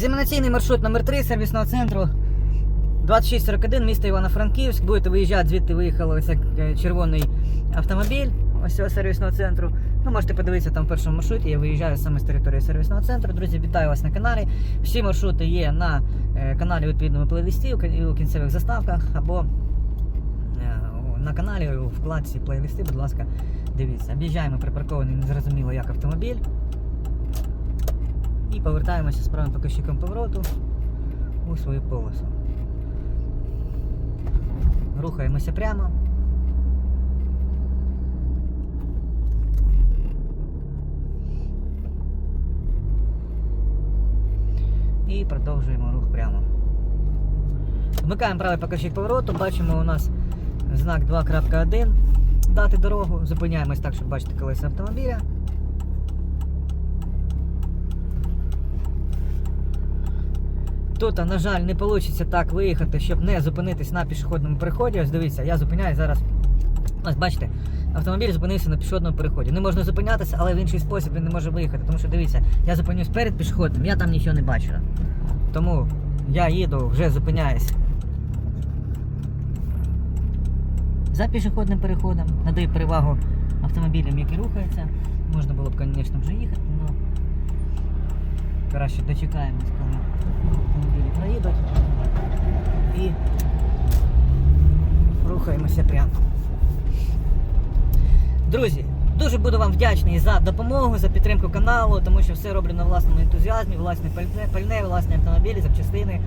Екзаменаційний маршрут номер 3 сервісного центру 2641, місто Івано-Франківськ. Будете виїжджати, звідти виїхав ось е, червоний автомобіль ось цього сервісного центру. Ну, можете подивитися там в першому маршруті. Я виїжджаю саме з території сервісного центру. Друзі, вітаю вас на каналі. Всі маршрути є на е, каналі відповідному плейлисті у кінцевих заставках або е, на каналі у вкладці плейлисти, будь ласка, дивіться. Об'їжджаємо припаркований незрозуміло як автомобіль. І повертаємося з правим покажчиком повороту у свою полосу. Рухаємося прямо. І продовжуємо рух прямо. Вмикаємо правий покажчик повороту, бачимо у нас знак 2.1. Дати дорогу, зупиняємось так, щоб бачити колеса автомобіля. Тут, на жаль, не вийде так виїхати, щоб не зупинитись на пішохідному переході. Ось дивіться, я зупиняюсь зараз. Ось бачите, автомобіль зупинився на пішохідному переході. Не можна зупинятися, але в інший спосіб він не може виїхати. Тому що дивіться, я зупинюсь перед пішохідним, я там нічого не бачу. Тому я їду, вже зупиняюсь. За пішохідним переходом надаю перевагу автомобілям, які рухаються. Можна було б, звісно, вже їхати, краще дочекаємось, коли автомобілі проїдуть. І рухаємося прямо. Друзі, дуже буду вам вдячний за допомогу, за підтримку каналу, тому що все роблю на власному ентузіазмі, власне пальне, власні автомобілі, запчастини.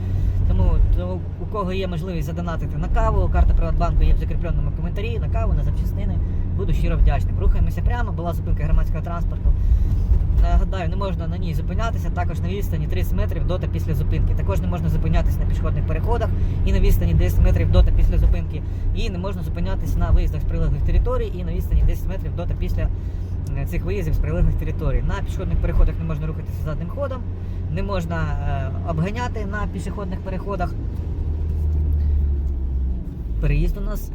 Тому то, у кого є можливість задонатити на каву, карта Приватбанку є в закріпленому коментарі, на каву, на запчастини. Буду щиро вдячним. Рухаємося прямо, була зупинка громадського транспорту. Нагадаю, не можна на ній зупинятися, також на відстані 30 метрів до та після зупинки. Також не можна зупинятися на пішохідних переходах і на відстані 10 метрів до та після зупинки. І не можна зупинятися на виїздах з прилеглих територій і на відстані 10 метрів до та після е, цих виїздів з прилеглих територій. На пішохідних переходах не можна рухатися задним ходом, не можна е, обганяти на пішохідних переходах. Переїзд у нас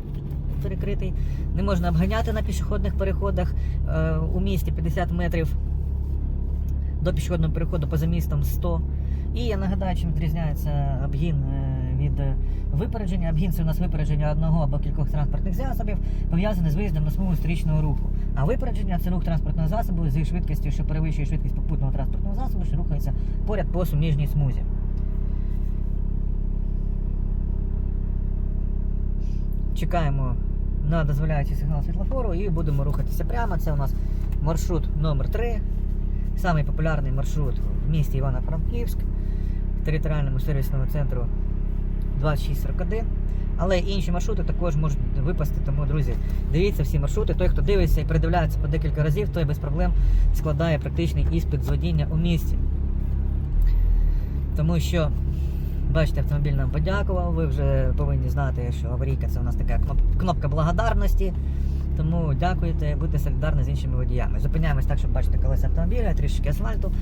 перекритий. Не можна обганяти на пішохідних переходах е, у місті 50 метрів до пішохідного переходу поза містом 100. І я нагадаю, чим відрізняється обгін е, від випередження. Обгін це у нас випередження одного або кількох транспортних засобів, пов'язане з виїздом на смугу стрічного руху. А випередження це рух транспортного засобу зі швидкістю, що перевищує швидкість попутного транспортного засобу, що рухається поряд по суміжній смузі. Чекаємо на дозволяючий сигнал світлофору і будемо рухатися прямо. Це у нас маршрут номер 3 Самий популярний маршрут в місті Івано-Франківськ, територіальному сервісному центру 2641. Але інші маршрути також можуть випасти. Тому, друзі, дивіться всі маршрути. Той, хто дивиться і передивляється по декілька разів, той без проблем складає практичний іспит з водіння у місті. Тому що, бачите, автомобіль нам подякував. Ви вже повинні знати, що аварійка це у нас така кнопка благодарності. Тому дякуйте, будьте солідарні з іншими водіями. Зупиняємось так, щоб бачити колеса автомобіля, трішки асфальту,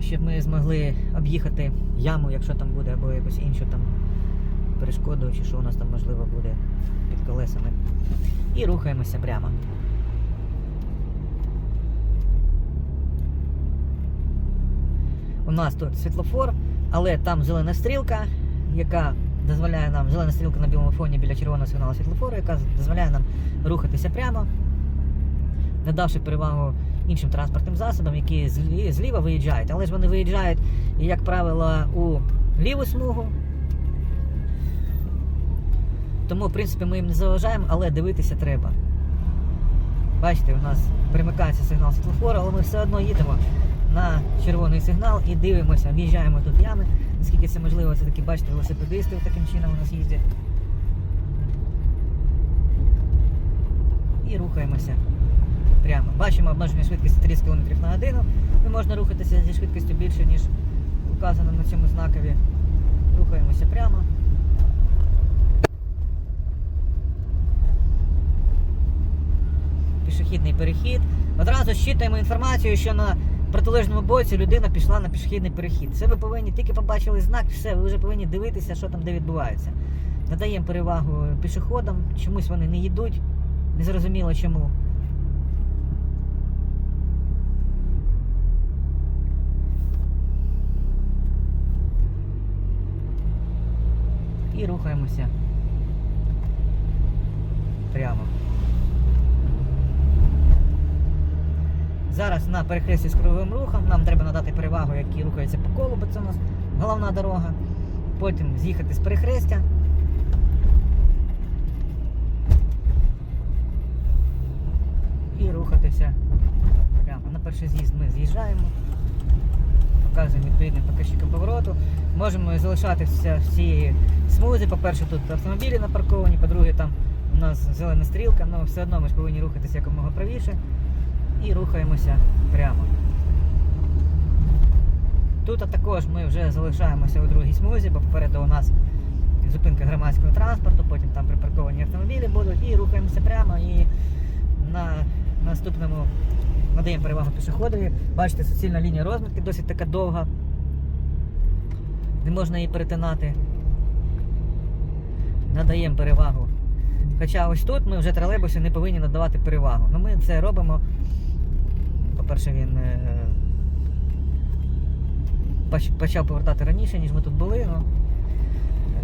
щоб ми змогли об'їхати яму, якщо там буде, або якусь іншу там перешкоду, чи що у нас там можливо буде під колесами. І рухаємося прямо. У нас тут світлофор, але там зелена стрілка, яка дозволяє нам зелена стрілка на білому фоні біля червоного сигналу світлофору, яка дозволяє нам рухатися прямо, не давши перевагу іншим транспортним засобам, які зліва виїжджають. Але ж вони виїжджають, як правило, у ліву смугу. Тому, в принципі, ми їм не заважаємо, але дивитися треба. Бачите, у нас примикається сигнал світлофора, але ми все одно їдемо на червоний сигнал і дивимося, в'їжджаємо тут ями. Наскільки це можливо, це таки, бачите, велосипедисти таким чином у нас їздять. І рухаємося прямо. Бачимо обмеження швидкості 30 км на годину. Не можна рухатися зі швидкістю більше, ніж указано на цьому знакові. Рухаємося прямо. Пішохідний перехід. Одразу щитуємо інформацію, що на протилежному боці людина пішла на пішохідний перехід. Це ви повинні тільки побачили знак, все, ви вже повинні дивитися, що там де відбувається. Надаємо перевагу пішоходам, чомусь вони не їдуть, Не зрозуміло чому. І рухаємося прямо. Зараз на перехресті з круговим рухом нам треба надати перевагу, які рухаються по колу, бо це у нас головна дорога. Потім з'їхати з перехрестя. І рухатися прямо. На перший з'їзд ми з'їжджаємо, показуємо відповідним показчиком повороту. Можемо залишатися в цій смузі. По-перше, тут автомобілі напарковані, по-друге, там у нас зелена стрілка, але все одно ми ж повинні рухатися якомога правіше і рухаємося прямо. Тут також ми вже залишаємося у другій смузі, бо попереду у нас зупинка громадського транспорту, потім там припарковані автомобілі будуть, і рухаємося прямо і на наступному надаємо перевагу пішоходові. Бачите, суцільна лінія розмітки досить така довга. Не можна її перетинати. Надаємо перевагу. Хоча ось тут ми вже тролейбусі не повинні надавати перевагу. Ну ми це робимо. По-перше, він е, почав повертати раніше, ніж ми тут були. Ну,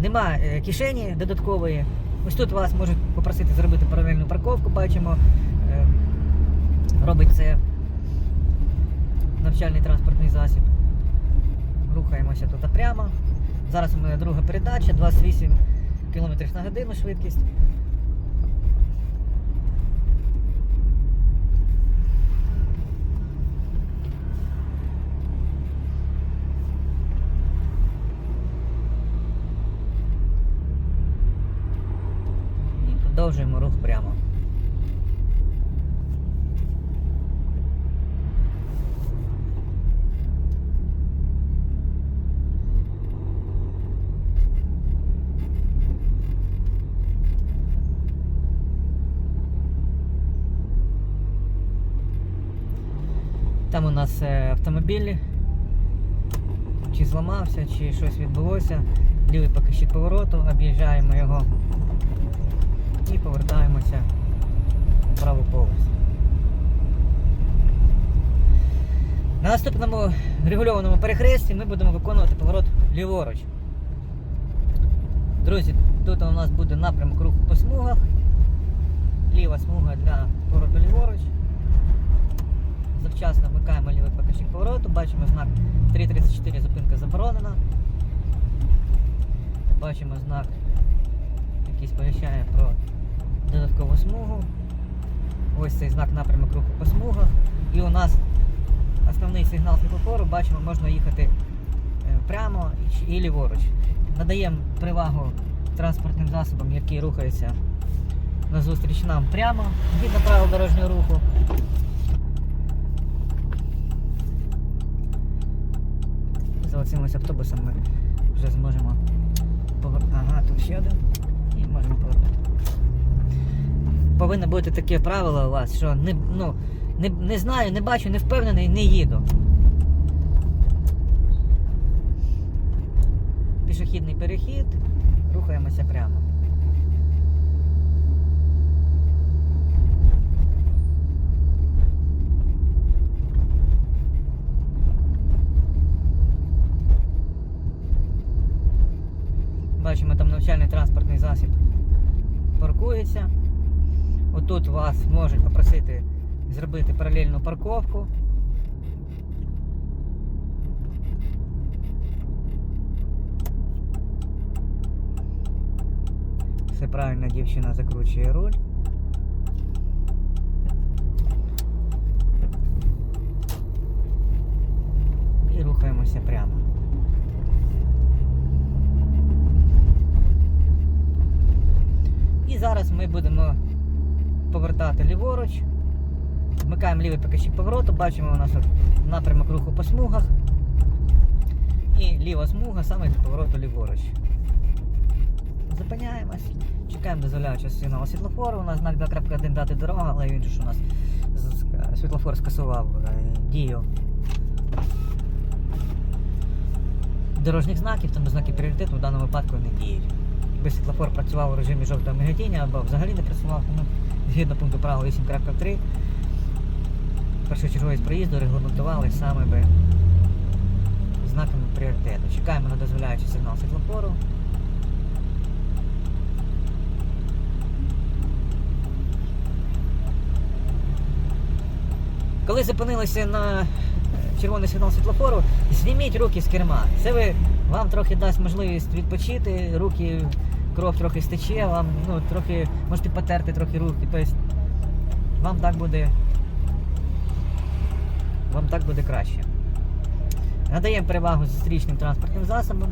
нема е, кишені додаткової. Ось тут вас можуть попросити зробити паралельну парковку, бачимо. Е, робить це навчальний транспортний засіб. Рухаємося тут прямо. Зараз у мене друга передача, 28 км на годину швидкість. І продовжуємо рух прямо. Там у нас е, автомобіль чи зламався, чи щось відбулося. Лівий покажчик повороту, об'їжджаємо його і повертаємося у праву полосу. На наступному регульованому перехресті ми будемо виконувати поворот ліворуч. Друзі, тут у нас буде напрямок руху по смугах. Ліва смуга для повороту ліворуч. Завчасно вмикаємо лівий покажчик повороту, бачимо знак 3.34 зупинка заборонена. Бачимо знак, який сповіщає про додаткову смугу. Ось цей знак напрямок руху по смугах. І у нас основний сигнал світлофору, бачимо, можна їхати е, прямо і- ліворуч. Надаємо перевагу транспортним засобам, які рухаються назустріч нам прямо згідно правил дорожнього руху. За оцим ось автобусом ми вже зможемо повернути. Ага, тут ще один. І можемо повернути. Повинно бути таке правило у вас, що не, ну, не, не знаю, не бачу, не впевнений, не їду. Пішохідний перехід, рухаємося прямо. Бачимо, там навчальний транспортний засіб паркується. Отут вас можуть попросити зробити паралельну парковку. Все правильно дівчина закручує руль. І рухаємося прямо. І зараз ми будемо повертати ліворуч. Вмикаємо лівий покажчик повороту, бачимо у нас напрямок руху по смугах. І ліва смуга саме для повороту ліворуч. Зупиняємось, чекаємо дозволяючого сигналу світлофору. У нас знак 2.1 дати дорога, але він ж у нас світлофор скасував е, дію дорожніх знаків, тому знаки пріоритету в даному випадку не діють. Якби світлофор працював у режимі жовтого миготіння або взагалі не працював, тому згідно пункту правил 8.3, першочерговість проїзду регламентували саме би знаками пріоритету. Чекаємо на дозволяючий сигнал світлофору. Коли зупинилися на е, червоний сигнал світлофору, зніміть руки з керма. Це ви, вам трохи дасть можливість відпочити, руки кров трохи стече, вам ну, трохи можете потерти трохи руки. Тобто вам так буде. Вам так буде краще. Надаємо перевагу зустрічним транспортним засобам.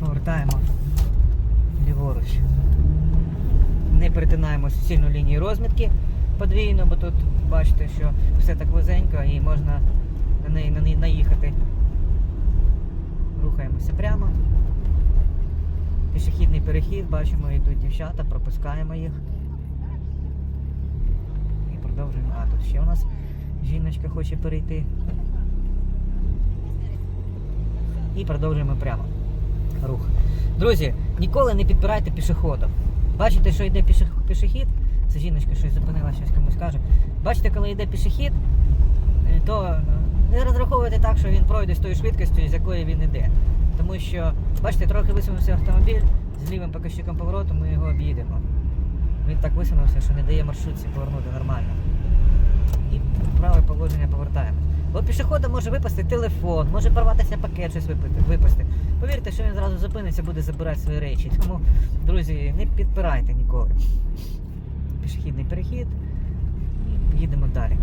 Повертаємо ліворуч. Не перетинаємо суцільну лінію розмітки подвійно, бо тут бачите, що все так вузенько і можна на неї, на неї наїхати. Рухаємося прямо. Пішохідний перехід, бачимо, йдуть дівчата, пропускаємо їх. І продовжуємо. А, тут ще у нас жіночка хоче перейти. І продовжуємо прямо рух. Друзі, ніколи не підпирайте пішоходом. Бачите, що йде пішох- пішохід, це жіночка щось зупинила, щось комусь каже. Бачите, коли йде пішохід, е, то не розраховуйте так, що він пройде з тою швидкістю, з якої він йде. Тому що, бачите, трохи висунувся автомобіль з лівим показчиком повороту, ми його об'їдемо. Він так висунувся, що не дає маршрутці повернути нормально. І праве положення повертаємо. Бо пішохода може випасти телефон, може порватися пакет, щось випасти. Повірте, що він зразу зупиниться, буде забирати свої речі. Тому, друзі, не підпирайте ніколи. Пішохідний перехід. І їдемо далі.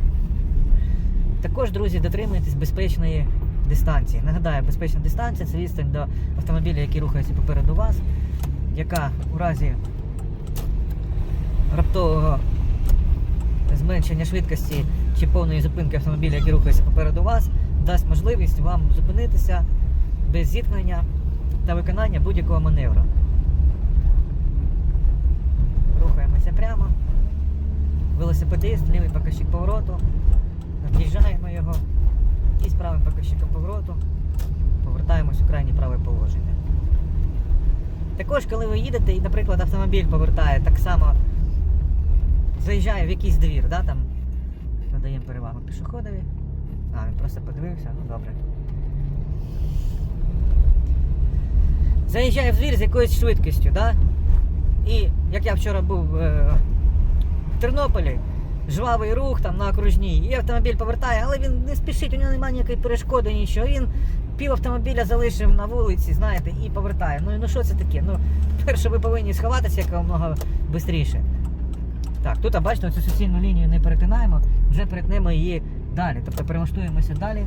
Також, друзі, дотримуйтесь безпечної дистанції. Нагадаю, безпечна дистанція це відстань до автомобіля, який рухається попереду вас, яка у разі раптового зменшення швидкості чи повної зупинки автомобіля, який рухається попереду вас, дасть можливість вам зупинитися без зіткнення та виконання будь-якого маневру. Рухаємося прямо. Велосипедист, лівий показчик повороту. Об'їжджаємо його і з правим показчиком повороту повертаємось у крайнє праве положення. Також, коли ви їдете і, наприклад, автомобіль повертає так само заїжджає в якийсь двір, да, там надаємо перевагу пішоходові. А, він просто подивився, ну добре. Заїжджає в двір з якоюсь швидкістю, да? І як я вчора був е, Тернополі, жвавий рух там на окружній, і автомобіль повертає, але він не спішить, у нього немає ніякої перешкоди, нічого. Він пів автомобіля залишив на вулиці, знаєте, і повертає. Ну, ну що це таке? Ну, перше, ви повинні сховатися якомога швидше. Так, тут, а бачите, цю суцільну лінію не перетинаємо, вже перетнемо її далі. Тобто перемаштуємося далі.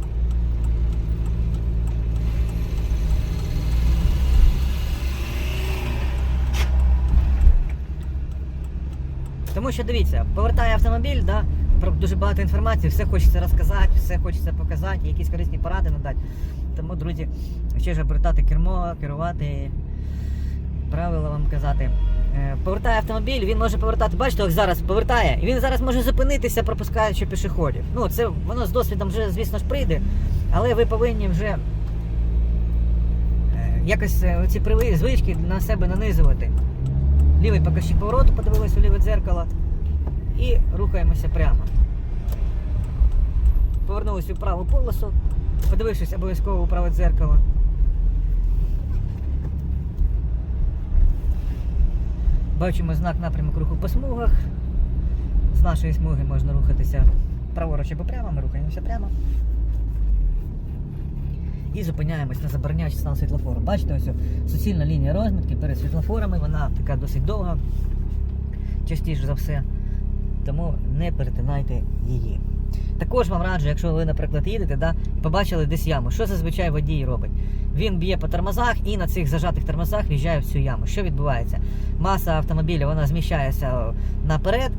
Тому що дивіться, повертає автомобіль, да, про дуже багато інформації, все хочеться розказати, все хочеться показати, якісь корисні поради надати. Тому, друзі, ще ж обертати кермо, керувати, правила вам казати. Е, Повертає автомобіль, він може повертати, бачите, як зараз повертає, і він зараз може зупинитися, пропускаючи пішоходів. Ну, це воно з досвідом вже, звісно ж, прийде, але ви повинні вже е, якось е, ці звички на себе нанизувати. Лівий показчик повороту, подивилися у ліве дзеркало і рухаємося прямо. Повернулися у праву полосу, подивившись обов'язково у праве дзеркало. Бачимо знак напрямок руху по смугах. З нашої смуги можна рухатися праворуч або прямо, ми рухаємося прямо. І зупиняємось на забороняючий стан світлофору. Бачите, ось суцільна лінія розмітки перед світлофорами, вона така досить довга, частіше за все. Тому не перетинайте її. Також вам раджу, якщо ви, наприклад, їдете, да, і побачили десь яму, що зазвичай водій робить? Він б'є по тормозах і на цих зажатих тормозах в'їжджає в цю яму. Що відбувається? Маса автомобіля вона зміщається наперед,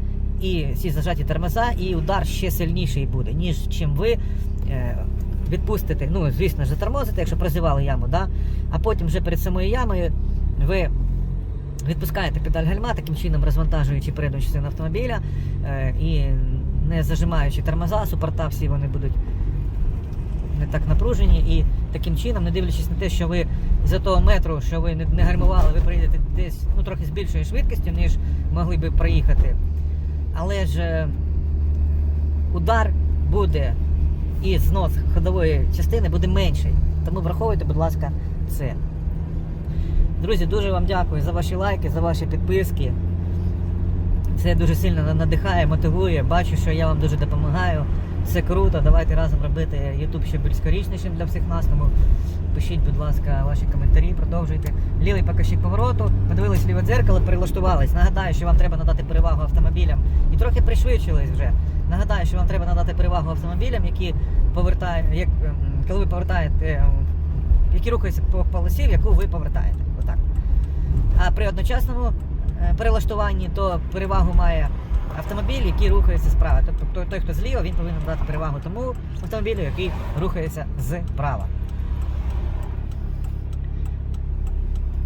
і ці зажаті тормоза, і удар ще сильніший буде, ніж чим ви. Е, Відпустите, ну, звісно затормозите, якщо прозівали яму, да? а потім вже перед самою ямою ви відпускаєте педаль гальма, таким чином розвантажуючи передню частину автомобіля е, і не зажимаючи тормоза, супорта всі вони будуть не так напружені. І таким чином, не дивлячись на те, що ви за того метру, що ви не, не гальмували, ви приїдете десь ну, трохи з більшою швидкістю, ніж могли би проїхати. Але ж е, удар буде і знос ходової частини буде менший. Тому враховуйте, будь ласка, це. Друзі, дуже вам дякую за ваші лайки, за ваші підписки. Це дуже сильно надихає, мотивує. Бачу, що я вам дуже допомагаю. Все круто. Давайте разом робити YouTube ще більш коричнішим для всіх нас. Тому пишіть, будь ласка, ваші коментарі, продовжуйте. Лівий покажчик повороту, подивились ліве дзеркало, перелаштувались. Нагадаю, що вам треба надати перевагу автомобілям. І трохи пришвидшились вже. Нагадаю, що вам треба надати перевагу автомобілям, які повертають, як, ем, коли ви повертаєте, ем, які рухаються по полосі, в яку ви повертаєте. Отак. А при одночасному е, перелаштуванні то перевагу має автомобіль, який рухається справа. Тобто той, хто зліва, він повинен дати перевагу тому автомобілю, який рухається зправа.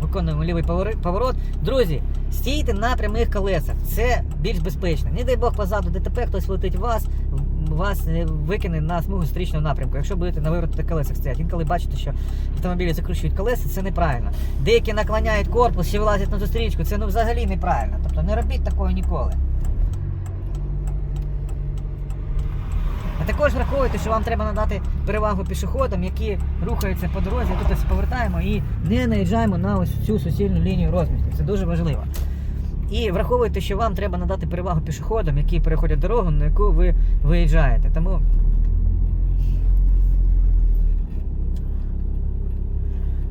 Виконуємо лівий поворот. Друзі, стійте на прямих колесах. Це більш безпечно. Не дай Бог позаду ДТП, хтось летить вас, вас е, викине на смугу зустрічного напрямку. Якщо будете на виворотних колесах стояти. Інколи бачите, що автомобілі закручують колеса, це неправильно. Деякі наклоняють корпус, ще вилазять на зустрічку. Це ну взагалі неправильно. Тобто не робіть такого ніколи. Також враховуйте, що вам треба надати перевагу пішоходам, які рухаються по дорозі. Тут ось повертаємо і не наїжджаємо на ось цю суцільну лінію розмітки. Це дуже важливо. І враховуйте, що вам треба надати перевагу пішоходам, які переходять дорогу, на яку ви виїжджаєте. Тому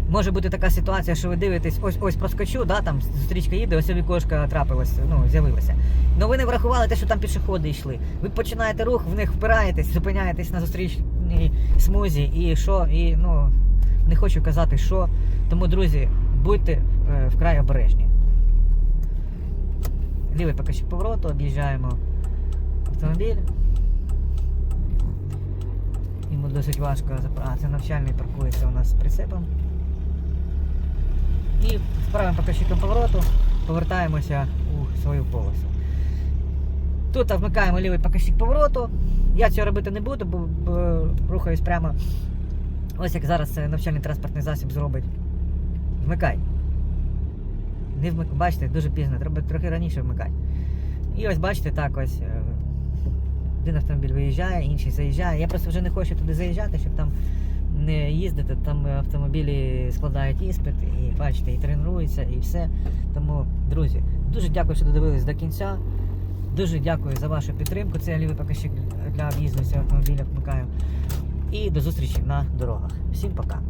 може бути така ситуація, що ви дивитесь, ось ось проскочу, да, там зустрічка їде, ось вікошка трапилась, ну, з'явилася. Ну ви не врахували те, що там пішоходи йшли. Ви починаєте рух, в них впираєтесь, зупиняєтесь на зустрічній смузі, і що, і ну не хочу казати, що. Тому, друзі, будьте е, вкрай обережні. Лівий покажчик повороту, об'їжджаємо автомобіль. Йому досить важко запра- А, це навчальний паркується у нас з прицепом. І правим покажчиком повороту повертаємося у свою полосу. Тут вмикаємо лівий покажчик повороту. Я цього робити не буду, бо, бо рухаюсь прямо. Ось як зараз навчальний транспортний засіб зробить. Вмикай. Не вмик... Бачите, дуже пізно, треба трохи раніше вмикати. І ось бачите, так ось. е, Один автомобіль виїжджає, інший заїжджає. Я просто вже не хочу туди заїжджати, щоб там не їздити. Там автомобілі складають іспит, і бачите, і тренуються, і все. Тому, друзі, дуже дякую, що додивились до кінця. Дуже дякую за вашу підтримку. Це я лівий покажчик для об'їзду автомобіля вмикаю. І до зустрічі на дорогах. Всім пока.